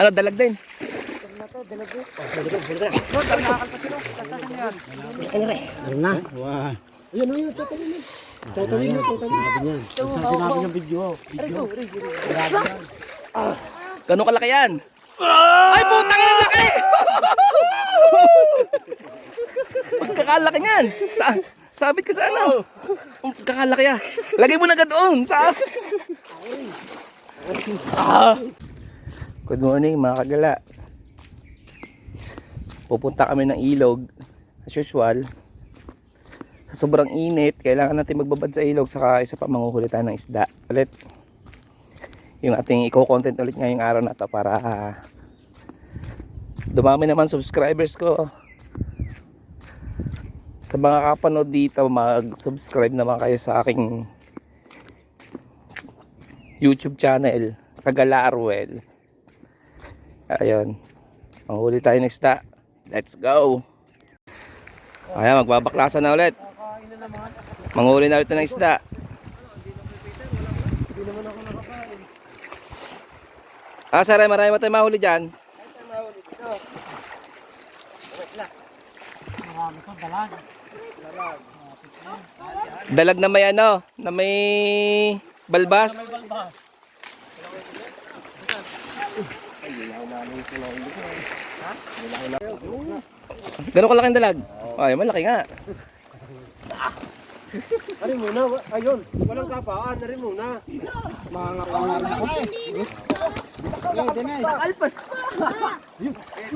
Ano, dalag din? Gano'ng kalaki yan? Ay, putang ina laki! Pagkakalaki niyan. Sa, sabit ka sa ano? Ang pagkakalaki ah. Lagay mo na agad doon. Sa... Ah. Good morning mga kagala. Pupunta kami ng ilog. As usual. Sa sobrang init, kailangan natin magbabad sa ilog saka isa pa manguhuli tayo ng isda. Ulit. Yung ating i-content ulit ngayong araw na to para ah, dumami naman subscribers ko. Mga kapanood dito, mag-subscribe naman kayo sa aking YouTube channel, Kagala Arwel. Ayun. Manghuli tayo ng isda. Let's go. Ayan, magbabaklasan na ulit. Manghuli na ulit ng isda. Ah, saray, marami ba tayo mahuli dyan? Dalag na may ano, na may balbas. Gano'n kalaking dalag? Ay, malaki nga. Ari muna, ayun, walang kapaan, ari muna. Mga pangalan ko. Alpas.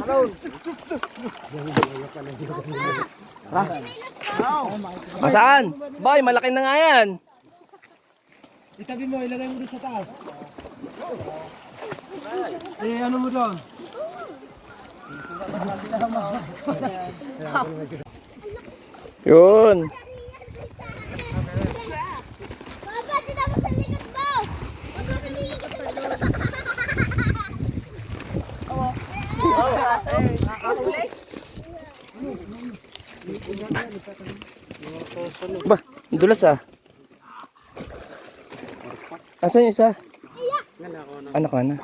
Alon. Masaan? Boy, malaki na nga yan. Itabi mo, ilagay mo doon sa taas. Eh, ano mo doon? Yun. Papa, dito ako sa likod mo! Papa, tumingin ka sa likod Ba, dulas ah. Asan yung isa? Anak ko na.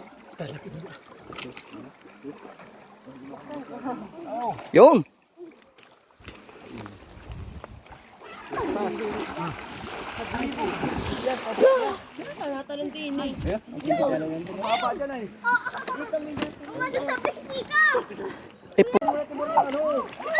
Yun. Umano sa pisika! Eh, po-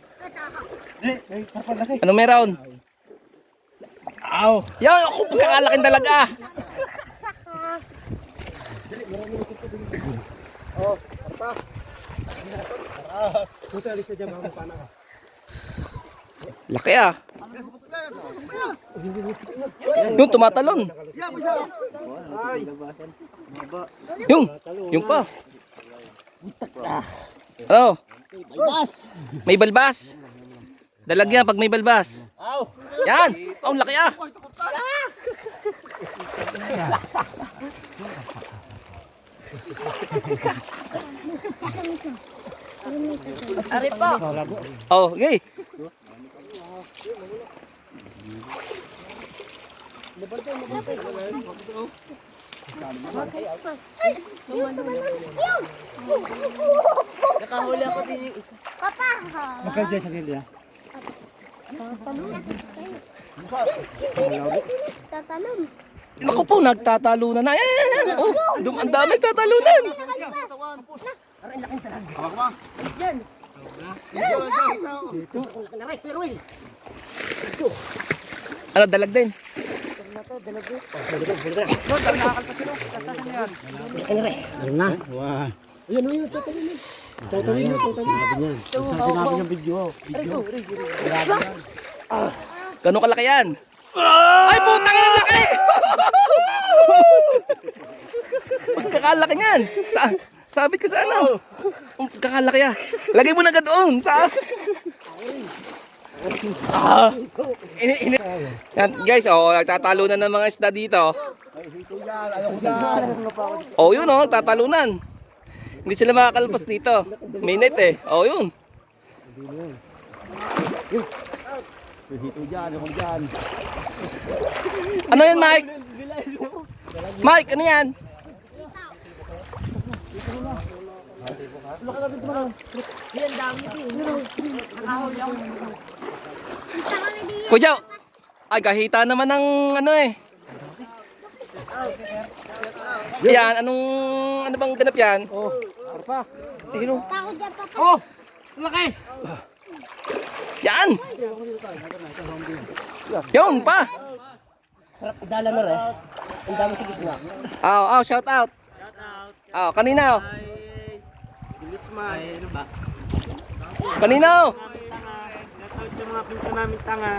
Ano meron? Aw. Yan, ako pagkakalaking talaga. Puta, alis ka dyan, mga. Laki ah. Yung tumatalon. Yung, yung pa. Ano? May balbas. Dalag yan pag may balbas. Yan. Oh, laki ah. Oh, okay. Nakahuli ako din yung isa. Papa! Bakal dyan sa gilya. Tatalon. Naku po, nagtatalunan na. Ayan, ayan, ayan. Oh, dum ang dami nagtatalunan. Ano, dalag din? Wow. Ayan, ayun, tatabi mo. Tatabi mo, tatabi mo. Sa sinabi ng video. Gano'ng kalaki yan? Ay, putang ina laki! kakalaki niyan. Sa, sabit ka sa ano. Ang kakalaki ah. Lagay mo na agad doon. Sa... Ah. Ini, ini. Yan, guys, oh, nagtatalunan ng mga isda dito. Oh, yun oh, tatalunan. Hindi sila makakalpas dito. Net eh. Oh, yun. Hito dyan, ako dyan. Ano yan, Mike? Mike, ano yan? Kuya, ay kahita naman ng ano eh. Yan, anong, ano bang ganap yan? Oh, arpa. Takot dyan pa. Oh, laki. Yan! Yun pa! Sarap dala na rin. Ang dami sa gitna. Aw, aw, shout out. Aw, kanina oh. Bilis ma. Ano ba? Kanina oh. Shoutout sa mga pinsan namin tanga.